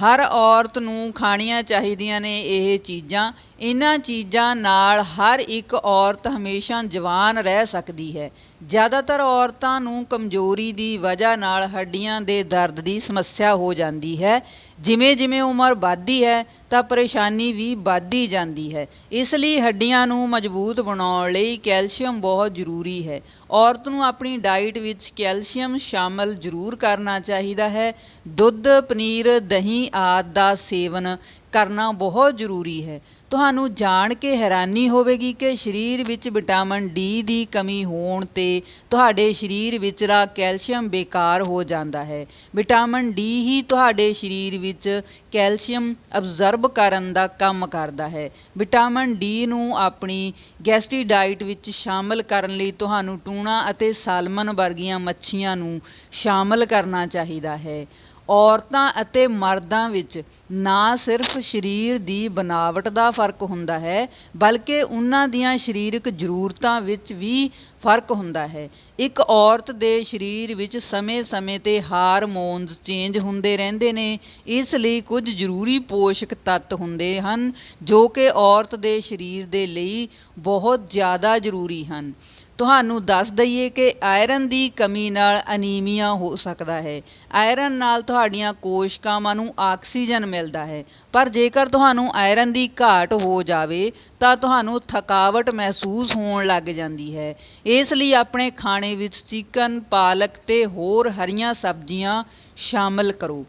ਹਰ ਔਰਤ ਨੂੰ ਖਾਣੀਆਂ ਚਾਹੀਦੀਆਂ ਨੇ ਇਹ ਚੀਜ਼ਾਂ। ਇਹਨਾਂ ਚੀਜ਼ਾਂ ਨਾਲ ਹਰ ਇੱਕ ਔਰਤ ਹਮੇਸ਼ਾ ਜਵਾਨ ਰਹਿ ਸਕਦੀ ਹੈ। ਜ਼ਿਆਦਾਤਰ ਔਰਤਾਂ ਨੂੰ ਕਮਜ਼ੋਰੀ ਦੀ ਵਜ੍ਹਾ ਨਾਲ ਹੱਡੀਆਂ ਦੇ ਦਰਦ ਦੀ ਸਮੱਸਿਆ ਹੋ ਜਾਂਦੀ ਹੈ। ਜਿਵੇਂ ਜਿਵੇਂ ਉਮਰ ਵੱਧਦੀ ਹੈ, ਤਾਂ ਪਰੇਸ਼ਾਨੀ ਵੀ ਵੱਧਦੀ ਜਾਂਦੀ ਹੈ। ਇਸ ਲਈ ਹੱਡੀਆਂ ਨੂੰ ਮਜ਼ਬੂਤ ਬਣਾਉਣ ਲਈ ਕੈਲਸ਼ੀਅਮ ਬਹੁਤ ਜ਼ਰੂਰੀ ਹੈ। ਔਰਤ ਨੂੰ ਆਪਣੀ ਡਾਈਟ ਵਿੱਚ ਕੈਲਸ਼ੀਅਮ ਸ਼ਾਮਲ ਜ਼ਰੂਰ ਕਰਨਾ ਚਾਹੀਦਾ ਹੈ। ਦੁੱਧ, ਪਨੀਰ, ਦਹੀਂ ਆਦਿ ਦਾ ਸੇਵਨ ਕਰਨਾ ਬਹੁਤ ਜ਼ਰੂਰੀ ਹੈ। ਤੁਹਾਨੂੰ ਜਾਣ ਕੇ ਹੈਰਾਨੀ ਹੋਵੇਗੀ ਕਿ ਸਰੀਰ ਵਿੱਚ ਵਿਟਾਮਿਨ ਡੀ ਦੀ ਕਮੀ ਹੋਣ ਤੇ ਤੁਹਾਡੇ ਸਰੀਰ ਵਿਚਲਾ ਕੈਲਸ਼ੀਅਮ ਬੇਕਾਰ ਹੋ ਜਾਂਦਾ ਹੈ। ਵਿਟਾਮਿਨ ਡੀ ਹੀ ਤੁਹਾਡੇ ਸਰੀਰ ਵਿੱਚ ਕੈਲਸ਼ੀਅਮ ਅਬਜ਼ਰਬ ਕਰਨ ਦਾ ਕੰਮ ਕਰਦਾ ਹੈ। ਵਿਟਾਮਿਨ ਡੀ ਨੂੰ ਆਪਣੀ ਗੈਸਟਰੀ ਡਾਈਟ ਵਿੱਚ ਸ਼ਾਮਲ ਕਰਨ ਲਈ ਤੁਹਾਨੂੰ ਟੂਣਾ ਅਤੇ ਸਾਲਮਨ ਵਰਗੀਆਂ ਮੱਛੀਆਂ ਨੂੰ ਸ਼ਾਮਲ ਕਰਨਾ ਚਾਹੀਦਾ ਹੈ। ਔਰਤਾਂ ਅਤੇ ਮਰਦਾਂ ਵਿੱਚ ਨਾ ਸਿਰਫ ਸਰੀਰ ਦੀ ਬਣਾਵਟ ਦਾ ਫ਼ਰਕ ਹੁੰਦਾ ਹੈ, ਬਲਕਿ ਉਹਨਾਂ ਦੀਆਂ ਸਰੀਰਕ ਜ਼ਰੂਰਤਾਂ ਵਿੱਚ ਵੀ ਫ਼ਰਕ ਹੁੰਦਾ ਹੈ। ਇੱਕ ਔਰਤ ਦੇ ਸਰੀਰ ਵਿੱਚ ਸਮੇਂ-ਸਮੇਂ ਤੇ ਹਾਰਮੋਨਸ ਚੇਂਜ ਹੁੰਦੇ ਰਹਿੰਦੇ ਨੇ, ਇਸ ਲਈ ਕੁਝ ਜ਼ਰੂਰੀ ਪੋਸ਼ਕ ਤੱਤ ਹੁੰਦੇ ਹਨ ਜੋ ਕਿ ਔਰਤ ਦੇ ਸਰੀਰ ਦੇ ਲਈ ਬਹੁਤ ਜ਼ਿਆਦਾ ਜ਼ਰੂਰੀ ਹਨ। ਤੁਹਾਨੂੰ ਦੱਸ ਦਈਏ ਕਿ ਆਇਰਨ ਦੀ ਕਮੀ ਨਾਲ ਅਨੀਮੀਆ ਹੋ ਸਕਦਾ ਹੈ। ਆਇਰਨ ਨਾਲ ਤੁਹਾਡੀਆਂ ਕੋਸ਼ਕਾਵਾਂ ਨੂੰ ਆਕਸੀਜਨ ਮਿਲਦਾ ਹੈ। ਪਰ ਜੇਕਰ ਤੁਹਾਨੂੰ ਆਇਰਨ ਦੀ ਘਾਟ ਹੋ ਜਾਵੇ, ਤਾਂ ਤੁਹਾਨੂੰ ਥਕਾਵਟ ਮਹਿਸੂਸ ਹੋਣ ਲੱਗ ਜਾਂਦੀ ਹੈ। ਇਸ ਲਈ ਆਪਣੇ ਖਾਣੇ ਵਿੱਚ ਚਿਕਨ, ਪਾਲਕ ਤੇ ਹੋਰ ਹਰੀਆਂ ਸਬਜ਼ੀਆਂ ਸ਼ਾਮਲ ਕਰੋ।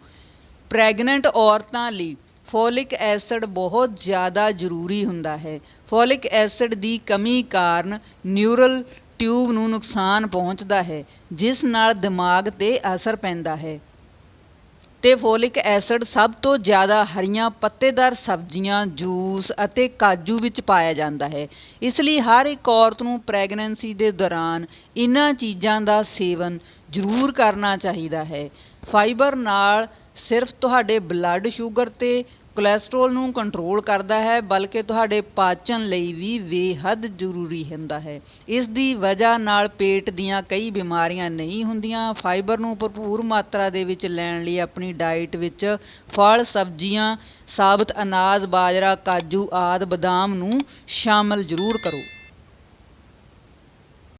ਪ੍ਰੈਗਨੈਂਟ ਔਰਤਾਂ ਲਈ ਫੋਲਿਕ ਐਸਿਡ ਬਹੁਤ ਜ਼ਿਆਦਾ ਜ਼ਰੂਰੀ ਹੁੰਦਾ ਹੈ। ਫੋਲਿਕ ਐਸਿਡ ਦੀ ਕਮੀ ਕਾਰਨ ਨਿਊਰਲ ਟਿਊਬ ਨੂੰ ਨੁਕਸਾਨ ਪਹੁੰਚਦਾ ਹੈ, ਜਿਸ ਨਾਲ ਦਿਮਾਗ ਤੇ ਅਸਰ ਪੈਂਦਾ ਹੈ। ਤੇ ਫੋਲਿਕ ਐਸਿਡ ਸਭ ਤੋਂ ਜ਼ਿਆਦਾ ਹਰੀਆਂ ਪੱਤੇਦਾਰ ਸਬਜ਼ੀਆਂ, ਜੂਸ ਅਤੇ ਕਾਜੂ ਵਿੱਚ ਪਾਇਆ ਜਾਂਦਾ ਹੈ। ਇਸ ਲਈ ਹਰ ਇੱਕ ਔਰਤ ਨੂੰ ਪ੍ਰੈਗਨੈਂਸੀ ਦੇ ਦੌਰਾਨ ਇਹਨਾਂ ਚੀਜ਼ਾਂ ਦਾ ਸੇਵਨ ਜ਼ਰੂਰ ਕਰਨਾ ਚਾਹੀਦਾ ਹੈ। ਫਾਈਬਰ ਨਾਲ ਸਿਰਫ ਤੁਹਾਡੇ ਬਲੱਡ ਸ਼ੂਗਰ ਤੇ ਕੋਲੇਸਟ੍ਰੋਲ ਨੂੰ ਕੰਟਰੋਲ ਕਰਦਾ ਹੈ, ਬਲਕਿ ਤੁਹਾਡੇ ਪਾਚਨ ਲਈ ਵੀ ਬੇਹੱਦ ਜ਼ਰੂਰੀ ਹੁੰਦਾ ਹੈ। ਇਸ ਦੀ ਵਜ੍ਹਾ ਨਾਲ ਪੇਟ ਦੀਆਂ ਕਈ ਬਿਮਾਰੀਆਂ ਨਹੀਂ ਹੁੰਦੀਆਂ। ਫਾਈਬਰ ਨੂੰ ਭਰਪੂਰ ਮਾਤਰਾ ਦੇ ਵਿੱਚ ਲੈਣ ਲਈ ਆਪਣੀ ਡਾਈਟ ਵਿੱਚ ਫਲ, ਸਬਜ਼ੀਆਂ, ਸਾਬਤ ਅਨਾਜ, ਬਾਜਰਾ, ਕਾਜੂ ਆਦਿ ਬਦਾਮ ਨੂੰ ਸ਼ਾਮਲ ਜ਼ਰੂਰ ਕਰੋ।